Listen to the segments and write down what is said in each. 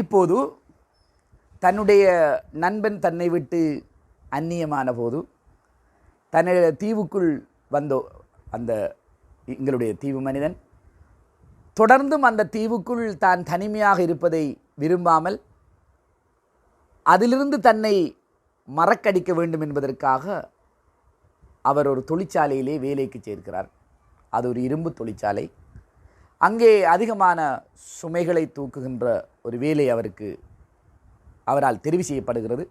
இப்போது தன்னுடைய நண்பன் தன்னை விட்டு அந்நியமான போது தன்னுடைய தீவுக்குள் வந்தோ அந்த எங்களுடைய தீவு மனிதன். தொடர்ந்தும் அந்த தீவுக்குள் தான் தனிமையாக இருப்பதை விரும்பாமல் அதிலிருந்து தன்னை மறக்கடிக்க வேண்டும் என்பதற்காக அவர் ஒரு தொழிற்சாலையிலே வேலைக்கு சேர்க்கிறார். அது ஒரு இரும்பு தொழிற்சாலை. அங்கே அதிகமான சுமைகளை தூக்குகின்ற ஒரு வேலை அவருக்கு அவரால் தெரிவு செய்யப்படுகிறது.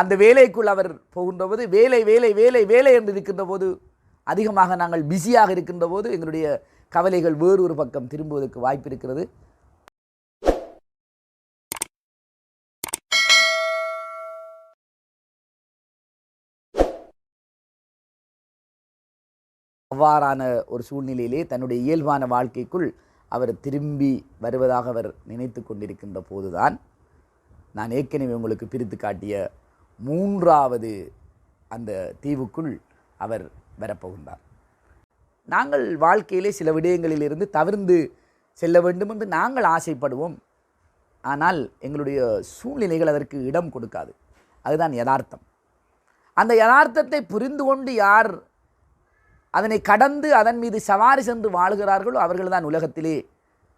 அந்த வேலைக்குள் அவர் போகின்ற போது வேலை வேலை வேலை வேலை என்று இருக்கின்ற போது அதிகமாக நாங்கள் பிஸியாக இருக்கின்ற போது எங்களுடைய கவலைகள் வேறு ஒரு பக்கம் திரும்புவதற்கு வாய்ப்பு இருக்கிறது. அவ்வாறான ஒரு சூழ்நிலையிலே தன்னுடைய இயல்பான வாழ்க்கைக்குள் அவர் திரும்பி வருவதாக அவர் நினைத்து கொண்டிருக்கின்ற போதுதான் நான் ஏற்கனவே உங்களுக்கு பிரித்து காட்டிய மூன்றாவது அந்த தீவுக்குள் அவர் வரப்போகின்றார். நாங்கள் வாழ்க்கையிலே சில விடயங்களிலிருந்து தவிர்ந்து செல்ல வேண்டும் என்று நாங்கள் ஆசைப்படுவோம். ஆனால் எங்களுடைய சூழ்நிலைகள் அதற்கு இடம் கொடுக்காது. அதுதான் யதார்த்தம். அந்த யதார்த்தத்தை புரிந்து கொண்டு யார் அதனை கடந்து அதன் மீது சவாரி சென்று வாழுகிறார்களோ அவர்கள்தான் உலகத்திலே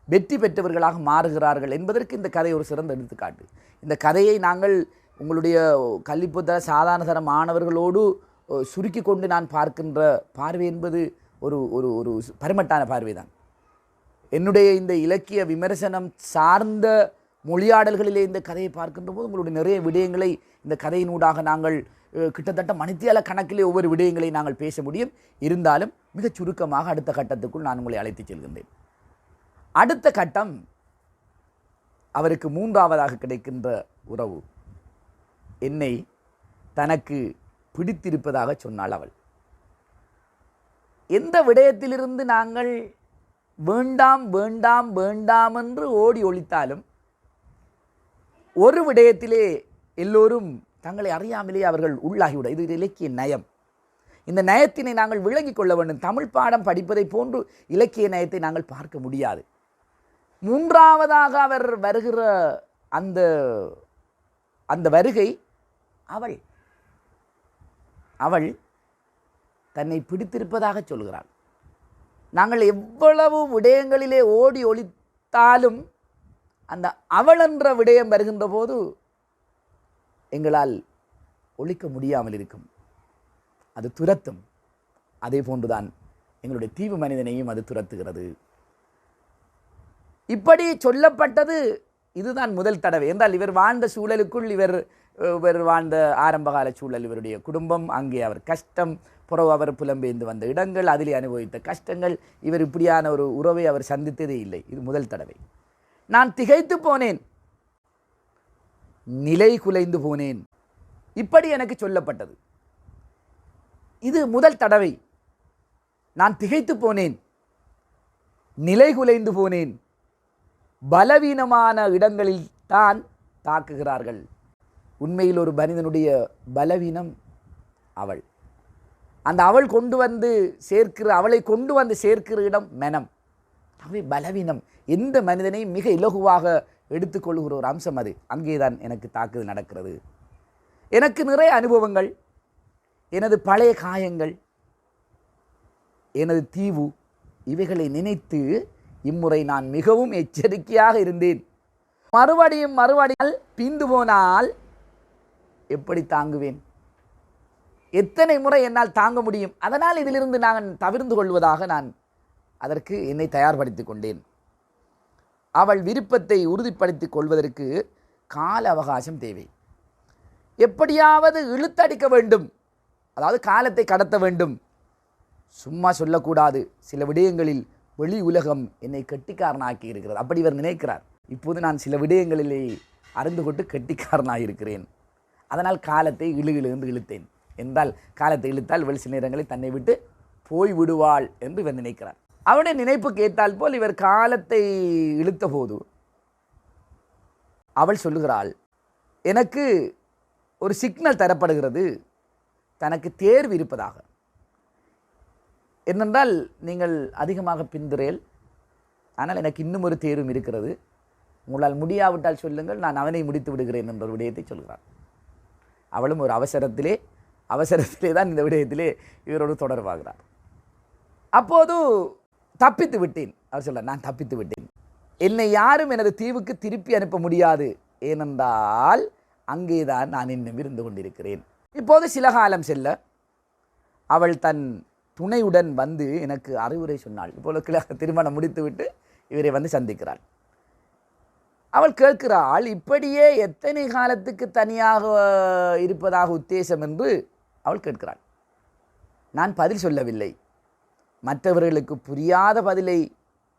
வெற்றி பெற்றவர்களாக மாறுகிறார்கள் என்பதற்கு இந்த கதை ஒரு சிறந்த எடுத்துக்காட்டு. இந்த கதையை நாங்கள் உங்களுடைய கல்விப்புத்தர சாதாரண தர மாணவர்களோடு சுருக்கி கொண்டு நான் பார்க்கின்ற பார்வை என்பது ஒரு ஒரு ஒரு பரிமட்டான பார்வை தான் என்னுடைய இந்த இலக்கிய விமர்சனம் சார்ந்த மொழியாடல்களிலே இந்த கதையை பார்க்கின்ற போது உங்களுடைய நிறைய விடயங்களை இந்த கதையினூடாக நாங்கள் கிட்டத்தட்ட மணித்தியால கணக்கிலே ஒவ்வொரு விடயங்களை நாங்கள் பேச முடியும். இருந்தாலும் மிகச் சுருக்கமாக அடுத்த கட்டத்துக்குள் நான் உங்களை அழைத்துச் செல்கின்றேன். அடுத்த கட்டம் அவருக்கு மூன்றாவதாக கிடைக்கின்ற உறவு. என்னை தனக்கு பிடித்திருப்பதாக சொன்னாள் அவள். எந்த விடயத்திலிருந்து நாங்கள் வேண்டாம் வேண்டாம் வேண்டாம் என்று ஓடி ஒழித்தாலும் ஒரு விடயத்திலே எல்லோரும் தங்களை அறியாமலே அவர்கள் உள்ளாகிவிட இது இலக்கிய நயம். இந்த நயத்தினை நாங்கள் விளங்கிக் கொள்ள வேண்டும். தமிழ் பாடம் படிப்பதை போன்று இலக்கிய நயத்தை நாங்கள் பார்க்க முடியாது. மூன்றாவதாக அவர் வருகிற அந்த அந்த வருகை அவள் அவள் தன்னை பிடித்திருப்பதாக சொல்கிறாள். நாங்கள் எவ்வளவு விடயங்களிலே ஓடி ஒழித்தாலும் அந்த அவள் என்ற விடயம் வருகின்ற போது எங்களால் ஒழிக்க முடியாமல் இருக்கும். அது துரத்தும். அதே போன்றுதான் எங்களுடைய தீவு மனிதனையும் அது துரத்துகிறது. இப்படி சொல்லப்பட்டது இதுதான் முதல் தடவை. என்றால் இவர் வாழ்ந்த சூழலுக்குள் இவர் இவர் வாழ்ந்த ஆரம்பகால சூழல் இவருடைய குடும்பம் அங்கே அவர் கஷ்டம் புறவு அவர் புலம்பெய்ந்து வந்த இடங்கள் அதிலே அனுபவித்த கஷ்டங்கள் இவர் இப்படியான ஒரு உறவை அவர் சந்தித்ததே இல்லை. இது முதல் தடவை. நான் திகைத்து போனேன். நிலை குலைந்து போனேன். இப்படி எனக்கு சொல்லப்பட்டது. இது முதல் தடவை நான் திகைத்து போனேன். நிலை குலைந்து போனேன். பலவீனமான இடங்களில் தான் தாக்குகிறார்கள். உண்மையில் ஒரு மனிதனுடைய பலவீனம் அவள். அந்த அவள் கொண்டு வந்து சேர்க்கிற அவளை கொண்டு வந்து சேர்க்கிற இடம் மனம். அவை பலவீனம் எந்த மனிதனையும் மிக இலகுவாக எடுத்துக்கொள்கிற ஒரு அம்சம் அது. அங்கேதான் எனக்கு தாக்குதல் நடக்கிறது. எனக்கு நிறைய அனுபவங்கள் எனது பழைய காயங்கள் எனது தீவு இவைகளை நினைத்து இம்முறை நான் மிகவும் எச்சரிக்கையாக இருந்தேன். மறுபடியும் மறுபடியும் பிந்து போனால் எப்படி தாங்குவேன்? எத்தனை முறை என்னால் தாங்க முடியும்? அதனால் இதிலிருந்து நான் தவிர்ந்து கொள்வதாக நான் அதற்கு என்னை தயார்படுத்திக் கொண்டேன். அவள் விருப்பத்தை உறுதிப்படுத்திக் கொள்வதற்கு கால அவகாசம் தேவை. எப்படியாவது இழுத்தடிக்க வேண்டும். அதாவது காலத்தை கடத்த வேண்டும். சும்மா சொல்லக்கூடாது. சில விடயங்களில் வெளி உலகம் என்னை கெட்டிக்காரனாக்கி இருக்கிறது. அப்படி இவர் நினைக்கிறார். இப்போது நான் சில விடயங்களிலே அறிந்து கொண்டு கெட்டிக்காரனாக இருக்கிறேன். அதனால் காலத்தை இழு இழு என்று இழுத்தேன். என்றால் காலத்தை இழுத்தால் வெளி சில நேரங்களில் தன்னை விட்டு போய் விடுவாள் என்று இவர் நினைக்கிறார். அவருடைய நினைப்புக்கு ஏற்றால் போல் இவர் காலத்தை இழுத்த போது அவள் சொல்லுகிறாள் எனக்கு ஒரு சிக்னல் தரப்படுகிறது. தனக்கு தேர்வு இருப்பதாக. என்னென்றால் நீங்கள் அதிகமாக பிந்துறேல் ஆனால் எனக்கு இன்னும் ஒரு தேர்வும் இருக்கிறது. உங்களால் முடியாவிட்டால் சொல்லுங்கள். நான் அவனை முடித்து விடுகிறேன் என்ற ஒரு விடயத்தை சொல்கிறார் அவளும் ஒரு அவசரத்திலே அவசரத்திலே தான் இந்த விடயத்திலே இவரோடு தொடர்பாகிறார் அப்போது தப்பித்து விட்டேன். அவர் சொல்ல நான் தப்பித்து விட்டேன். என்னை யாரும் எனது தீவுக்கு திருப்பி அனுப்ப முடியாது. ஏனென்றால் அங்கேதான் நான் இன்னும் இருந்து கொண்டிருக்கிறேன். இப்போது சில காலம் செல்ல அவள் தன் துணையுடன் வந்து எனக்கு அறிவுரை சொன்னாள். இப்போது கிள திருமணம் முடித்துவிட்டு இவரை வந்து சந்திக்கிறாள். அவள் கேட்கிறாள் இப்படியே எத்தனை காலத்துக்கு தனியாக இருப்பதாக உத்தேசம் என்று அவள் கேட்கிறாள். நான் பதில் சொல்லவில்லை. மற்றவர்களுக்கு புரியாத பதிலை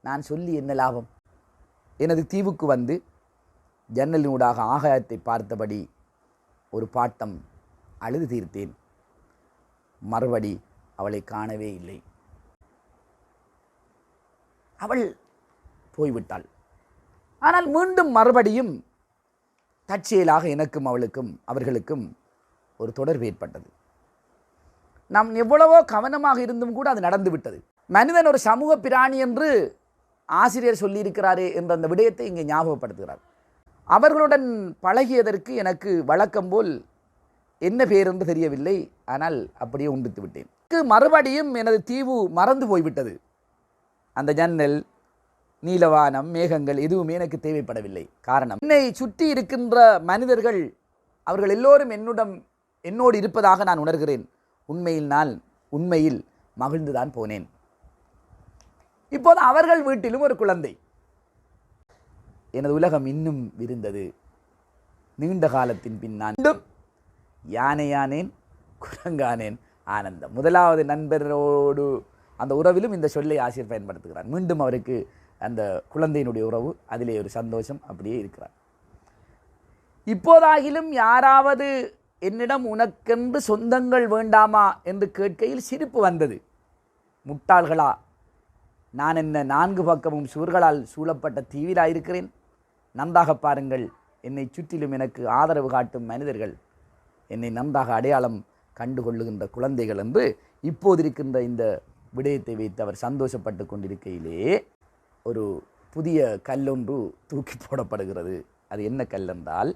நான் சொல்லி என்ன லாபம்? எனது தீவுக்கு வந்து ஜன்னலினூடாக ஆகாயத்தை பார்த்தபடி ஒரு பாட்டம் அழுது தீர்த்தேன். மறுபடி அவளை காணவே இல்லை. அவள் போய்விட்டாள். ஆனால் மீண்டும் மறுபடியும் தற்செயலாக எனக்கும் அவளுக்கும் அவர்களுக்கும் ஒரு தொடர்பு ஏற்பட்டது. நாம் எவ்வளவோ கவனமாக இருந்தும் கூட அது நடந்து விட்டது. மனிதன் ஒரு சமூக பிராணி என்று ஆசிரியர் சொல்லியிருக்கிறாரே என்ற அந்த விடயத்தை இங்கே ஞாபகப்படுத்துகிறார். அவர்களுடன் பழகியதற்கு எனக்கு வழக்கம் போல் என்ன பேர் என்று தெரியவில்லை. ஆனால் அப்படியே உண்டித்து விட்டேன். மறுபடியும் எனது தீவு மறந்து போய்விட்டது. அந்த ஜன்னல் நீலவானம் மேகங்கள் எதுவுமே எனக்கு தேவைப்படவில்லை. காரணம் என்னை சுற்றி இருக்கின்ற மனிதர்கள் அவர்கள் எல்லோரும் என்னுடன் என்னோடு இருப்பதாக நான் உணர்கிறேன். உண்மையில் நான் உண்மையில் மகிழ்ந்துதான் போனேன். இப்போது அவர்கள் வீட்டிலும் ஒரு குழந்தை. எனது உலகம் இன்னும் விரிந்தது. நீண்ட காலத்தின் பின் நான் மீண்டும் யானையானேன் குரங்கானேன் ஆனந்தம் முதலாவது நண்பரோடு அந்த உறவிலும் இந்த சொல்லை ஆசிரியர் பயன்படுத்துகிறார். மீண்டும் அவருக்கு அந்த குழந்தையினுடைய உறவு அதிலே ஒரு சந்தோஷம் அப்படியே இருக்கிறார். இப்போதாகிலும் யாராவது என்னிடம் உனக்கென்று சொந்தங்கள் வேண்டாமா என்று கேட்கையில் சிரிப்பு வந்தது. முட்டாள்களா நான் என்ன நான்கு பக்கமும் சுவர்களால் சூழப்பட்ட தீவிலாயிருக்கிறேன் நன்றாக பாருங்கள் என்னை சுற்றிலும் எனக்கு ஆதரவு காட்டும் மனிதர்கள். என்னை நன்றாக அடையாளம் கண்டு கொள்ளுகின்ற குழந்தைகள் என்று இப்போது இருக்கின்ற இந்த விடயத்தை வைத்து அவர் சந்தோஷப்பட்டு கொண்டிருக்கையிலே ஒரு புதிய கல்லொன்று தூக்கி போடப்படுகிறது. அது என்ன கல் என்றால்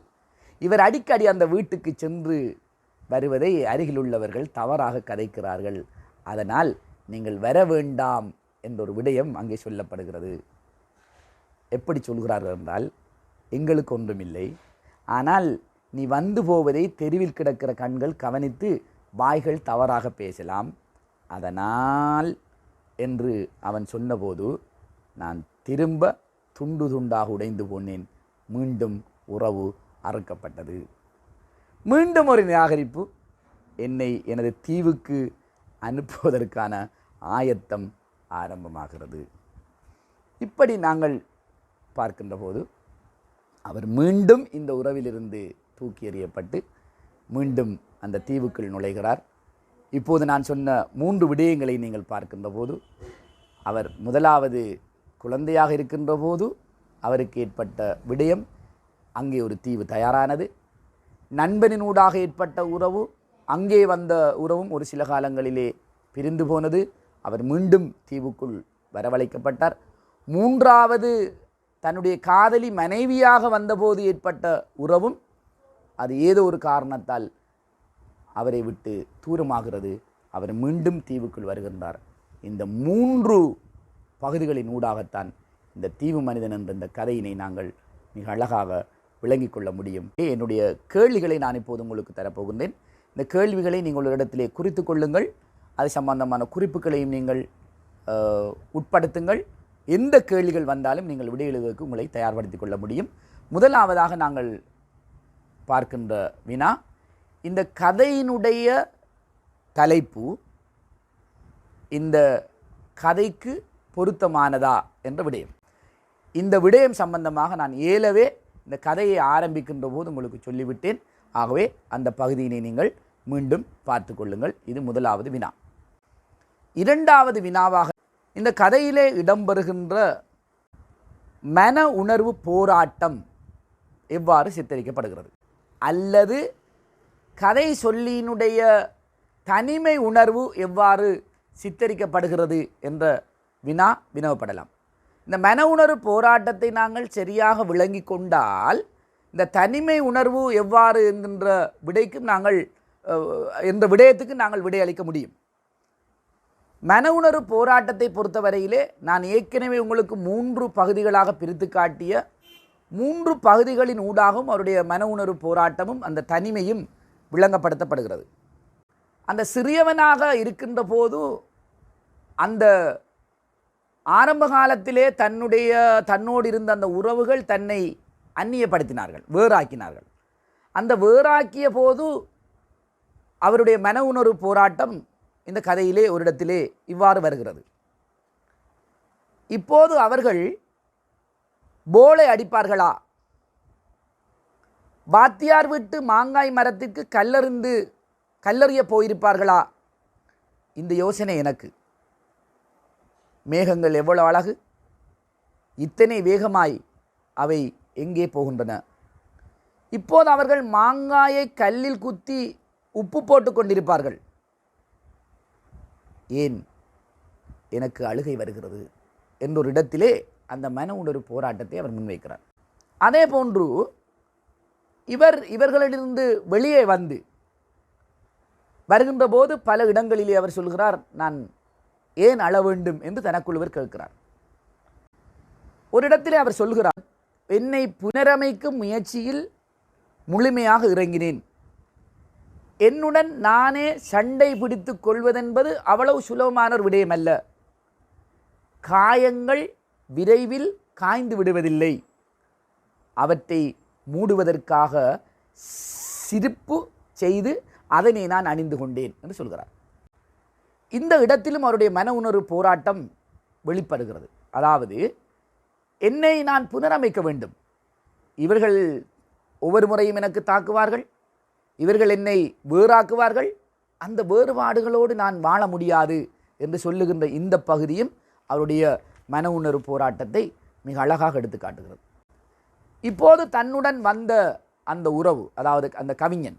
இவர் அடிக்கடி அந்த வீட்டுக்கு சென்று வருவதை அருகில் உள்ளவர்கள் தவறாக கதைக்கிறார்கள். அதனால் நீங்கள் வர வேண்டாம் என்றொரு விடயம் அங்கே சொல்லப்படுகிறது. எப்படி சொல்கிறார்கள் என்றால் எங்களுக்கு ஒன்றுமில்லை. ஆனால் நீ வந்து போவதை தெருவில் கிடக்கிற கண்கள் கவனித்து வாய்கள் தவறாக பேசலாம். அதனால் என்று அவன் சொன்னபோது நான் திரும்ப துண்டு துண்டாக உடைந்து போனேன். மீண்டும் உறவு அறுக்கப்பட்டது. மீண்டும் ஒரு நிராகரிப்பு. என்னை எனது தீவுக்கு அனுப்புவதற்கான ஆயத்தம் ஆரம்பமாகிறது. இப்படி நாங்கள் பார்க்கின்ற போது அவர் மீண்டும் இந்த உறவிலிருந்து தூக்கி எறியப்பட்டு மீண்டும் அந்த தீவுக்குள் நுழைகிறார். இப்போது நான் சொன்ன மூன்று விடயங்களை நீங்கள் பார்க்கின்ற போது அவர் முதலாவது குழந்தையாக இருக்கின்ற போது அவருக்கு ஏற்பட்ட விடயம் அங்கே ஒரு தீவு தயாரானது. நண்பனினூடாக ஏற்பட்ட உறவு அங்கே வந்த உறவும் ஒரு சில காலங்களிலே பிரிந்து போனது. அவர் மீண்டும் தீவுக்குள் வரவழைக்கப்பட்டார். மூன்றாவது தன்னுடைய காதலி மனைவியாக வந்தபோது ஏற்பட்ட உறவும் அது ஏதோ ஒரு காரணத்தால் அவரை விட்டு தூரமாகிறது. அவர் மீண்டும் தீவுக்குள் வருகின்றார். இந்த மூன்று பகுதிகளின் ஊடாகத்தான் இந்த தீவு மனிதன் என்ற இந்த கதையினை நாங்கள் மிக அழகாக விளங்கிக் கொள்ள முடியும். என்னுடைய கேள்விகளை நான் இப்போது உங்களுக்கு தரப்போகின்றேன். இந்த கேள்விகளை நீங்கள் ஒரு இடத்திலே குறித்து கொள்ளுங்கள். அது சம்பந்தமான குறிப்புகளையும் நீங்கள் உட்படுத்துங்கள். எந்த கேள்விகள் வந்தாலும் நீங்கள் விடை உங்களை தயார்படுத்திக் கொள்ள முடியும். முதலாவதாக நாங்கள் பார்க்கின்ற வினா இந்த கதையினுடைய தலைப்பு இந்த கதைக்கு பொருத்தமானதா என்ற விடயம். இந்த விடயம் சம்பந்தமாக நான் ஏலவே இந்த கதையை ஆரம்பிக்கின்ற போது உங்களுக்கு சொல்லிவிட்டேன். ஆகவே அந்த பகுதியினை நீங்கள் மீண்டும் பார்த்து கொள்ளுங்கள். இது முதலாவது வினா. இரண்டாவது வினாவாக இந்த கதையிலே இடம்பெறுகின்ற மன உணர்வு போராட்டம் எவ்வாறு சித்தரிக்கப்படுகிறது? அல்லது கதை சொல்லியினுடைய தனிமை உணர்வு எவ்வாறு சித்தரிக்கப்படுகிறது என்ற வினா வினவப்படலாம். இந்த மன உணர்வு போராட்டத்தை நாங்கள் சரியாக விளங்கி கொண்டால் இந்த தனிமை உணர்வு எவ்வாறு என்கின்ற விடைக்கும் நாங்கள் இந்த என்ற விடயத்துக்கு நாங்கள் விடையளிக்க முடியும். மன உணர்வு போராட்டத்தை பொறுத்தவரையிலே நான் ஏற்கனவே உங்களுக்கு மூன்று பகுதிகளாக பிரித்து காட்டிய மூன்று பகுதிகளின் ஊடாகவும் அவருடைய மன உணர்வு போராட்டமும் அந்த தனிமையும் விளங்கப்படுத்தப்படுகிறது. அந்த சிறியவனாக இருக்கின்ற போது அந்த ஆரம்ப காலத்திலே தன்னுடைய தன்னோடு இருந்த அந்த உறவுகள் தன்னை அந்நியப்படுத்தினார்கள் வேறாக்கினார்கள். அந்த வேறாக்கிய போது அவருடைய மன உணர்வு போராட்டம் இந்த கதையிலே ஒரு இடத்திலே இவ்வாறு வருகிறது. இப்போது அவர்கள் போலை அடிப்பார்களா? வாத்தியார் விட்டு மாங்காய் மரத்திற்கு கல்லறிந்து கல்லறிய போயிருப்பார்களா? இந்த யோசனை எனக்கு. மேகங்கள் எவ்வளவு அழகு? இத்தனை வேகமாய் அவை எங்கே போகின்றன? இப்போது அவர்கள் மாங்காயை கல்லில் குத்தி உப்பு போட்டு கொண்டிருப்பார்கள். ஏன் எனக்கு அழுகை வருகிறது? என்றொரு இடத்திலே அந்த மன உணர்வு போராட்டத்தை அவர் முன்வைக்கிறார். அதே போன்று இவர் இவர்களிடமிருந்து வெளியே வந்து வருகின்ற போது பல இடங்களிலே அவர் சொல்கிறார் நான் ஏன் அழ வேண்டும் என்று தனக்குள்ளுவர் கேட்கிறார். ஒரு இடத்திலே அவர் சொல்கிறார் என்னை புனரமைக்கும் முயற்சியில் முழுமையாக இறங்கினேன். என்னுடன் நானே சண்டை பிடித்துக் கொள்வதென்பது அவ்வளவு சுலபமான ஒரு விடயமல்ல. காயங்கள் விரைவில் காய்ந்து விடுவதில்லை. அவற்றை மூடுவதற்காக சிரிப்பு செய்து அதனை நான் அணிந்து கொண்டேன் என்று சொல்கிறார். இந்த இடத்திலும் அவருடைய மன உணர்வு போராட்டம் வெளிப்படுகிறது. அதாவது என்னை நான் புனரமைக்க வேண்டும். இவர்கள் ஒவ்வொரு முறையும் எனக்கு தாக்குவார்கள். இவர்கள் என்னை வேறாக்குவார்கள். அந்த வேறுபாடுகளோடு நான் வாழ முடியாது என்று சொல்லுகின்ற இந்த பகுதியும் அவருடைய மன உணர்வு போராட்டத்தை மிக அழகாக எடுத்து காட்டுகிறது. இப்போது தன்னுடன் வந்த அந்த உறவு அதாவது அந்த கவிஞன்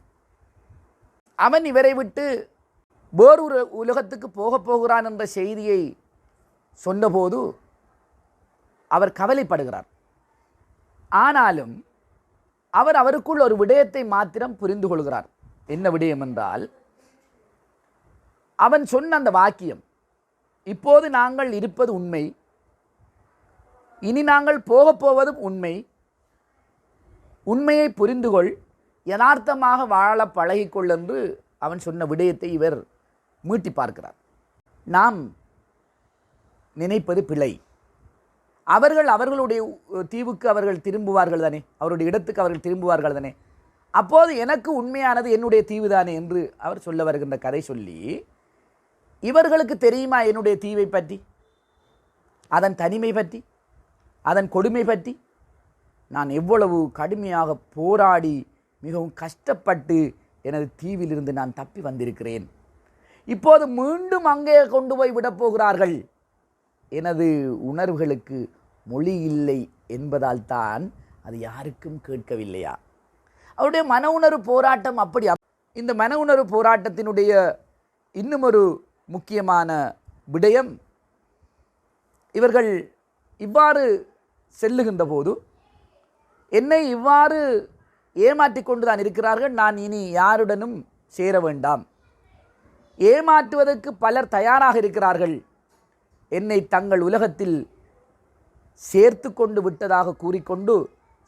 அவன் இவரை விட்டு வேறொரு உலகத்துக்கு போகப் போகிறான் என்ற செய்தியை சொன்னபோது அவர் கவலைப்படுகிறார். ஆனாலும் அவர் அவருக்குள் ஒரு விடயத்தை மாத்திரம் புரிந்து கொள்கிறார். என்ன விடயம் என்றால் அவன் சொன்ன அந்த வாக்கியம் இப்போது நாங்கள் இருப்பது உண்மை. இனி நாங்கள் போகப் போவதும் உண்மை. உண்மையை புரிந்து கொள் யதார்த்தமாக வாழ பழகிக்கொள் என்று அவன் சொன்ன விடயத்தை இவர் மீட்டி பார்க்கிறார். நாம் நினைப்பது பிழை. அவர்கள் அவர்களுடைய தீவுக்கு அவர்கள் திரும்புவார்கள் தானே? அவருடைய இடத்துக்கு அவர்கள் திரும்புவார்கள் தானே? அப்போது எனக்கு உண்மையானது என்னுடைய தீவு தானே என்று அவர் சொல்ல வருகின்ற கதை சொல்லி இவர்களுக்கு தெரியுமா என்னுடைய தீவை பற்றி? அதன் தனிமை பற்றி? அதன் கொடுமை பற்றி? நான் எவ்வளவு கடுமையாக போராடி மிகவும் கஷ்டப்பட்டு எனது தீவிலிருந்து நான் தப்பி வந்திருக்கிறேன். இப்போது மீண்டும் அங்கே கொண்டு போய் விடப் போகிறார்கள். எனது உணர்வுகளுக்கு மொழி இல்லை என்பதால் தான் அது யாருக்கும் கேட்கவில்லையா? அவருடைய மன உணர்வு போராட்டம் அப்படி இந்த மன உணர்வு போராட்டத்தினுடைய இன்னும் ஒரு முக்கியமான விடயம் இவர்கள் இவ்வாறு செல்லுகின்ற போது என்னை இவ்வாறு ஏமாற்றி கொண்டு தான் இருக்கிறார்கள். நான் இனி யாருடனும் சேர வேண்டாம். ஏமாற்றுவதற்கு பலர் தயாராக இருக்கிறார்கள். என்னை தங்கள் உலகத்தில் சேர்த்து கொண்டு விட்டதாக கூறிக்கொண்டு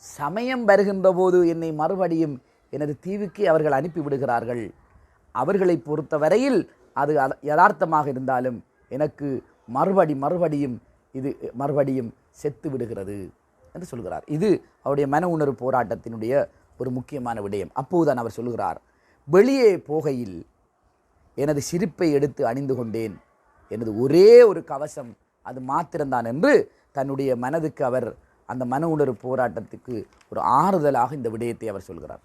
சமயம் வருகின்ற போது என்னை மறுபடியும் எனது தீவுக்கு அவர்கள் அனுப்பி விடுகிறார்கள். அவர்களை பொறுத்தவரையில் அது யதார்த்தமாக இருந்தாலும் எனக்கு மறுபடி மறுபடியும் இது மறுபடியும் செத்து விடுகிறது என்று சொல்கிறார். இது அவருடைய மன உணர்வு போராட்டத்தினுடைய ஒரு முக்கியமான விடயம். அப்போதுதான் அவர் சொல்கிறார் வெளியே போகையில் எனது சிரிப்பை எடுத்து அணிந்து கொண்டேன். எனது ஒரே ஒரு கவசம் அது மாத்திரம்தான் என்று தன்னுடைய மனதுக்கு அவர் அந்த மன உணர்வு போராட்டத்துக்கு ஒரு ஆறுதலாக இந்த விடயத்தை அவர் சொல்கிறார்.